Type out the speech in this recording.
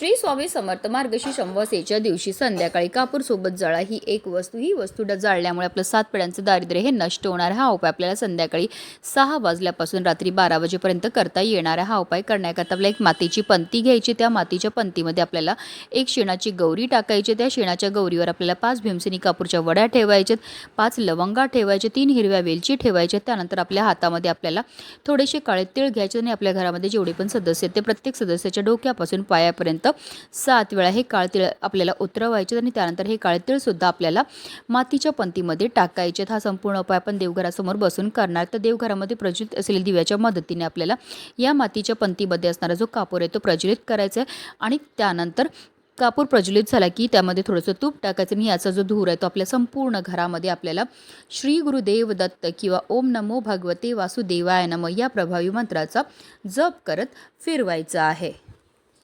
श्री स्वामी समर्थ मार्गशी संवासेच्या दिवशी संध्याकाळी कापूर सोबत जळा ही एक वस्तू ही वस्तू जाळल्यामुळे आपलं सात पिढ्यांचं दारिद्र्य हे नष्ट होणार. हा उपाय आपल्याला संध्याकाळी सहा वाजल्यापासून रात्री बारा वाजेपर्यंत करता येणार हा उपाय करण्याकरता आपल्याला एक मातीची पंती घ्यायची. त्या मातीच्या पंतीमध्ये आपल्याला एक शेणाची गौरी टाकायची. त्या शेणाच्या गौरीवर आपल्याला पाच भीमसेनी कापूरच्या वड्या ठेवायच्यात पाच लवंगा ठेवायचे तीन हिरव्या वेलची ठेवायच्या. त्यानंतर आपल्या हातामध्ये आपल्याला थोडेसे काळे तीळ घ्यायचे आणि आपल्या घरामध्ये जेवढे पण सदस्य आहेत ते प्रत्येक सदस्याच्या डोक्यापासून पायापर्यंत सात वेळा हे काळतीळ आपल्याला उतरवायचे आणि त्यानंतर हे काळतीळसुद्धा आपल्याला मातीच्या पंतीमध्ये टाकायचे. हा संपूर्ण उपाय आपण देवघरासमोर बसून करणार. तर देवघरामध्ये प्रज्वलित असलेल्या दिव्याच्या मदतीने आपल्याला या मातीच्या पंतीमध्ये असणारा जो कापूर आहे तो प्रज्वलित करायचा आहे. आणि त्यानंतर कापूर प्रज्वलित झाला की त्यामध्ये थोडंसं तूप टाकायचं आणि याचा जो धूर आहे तो आपल्या संपूर्ण घरामध्ये आपल्याला श्री गुरुदेव दत्त किंवा ओम नमो भगवते वासुदेवाय नम या प्रभावी मंत्राचा जप करत फिरवायचा आहे.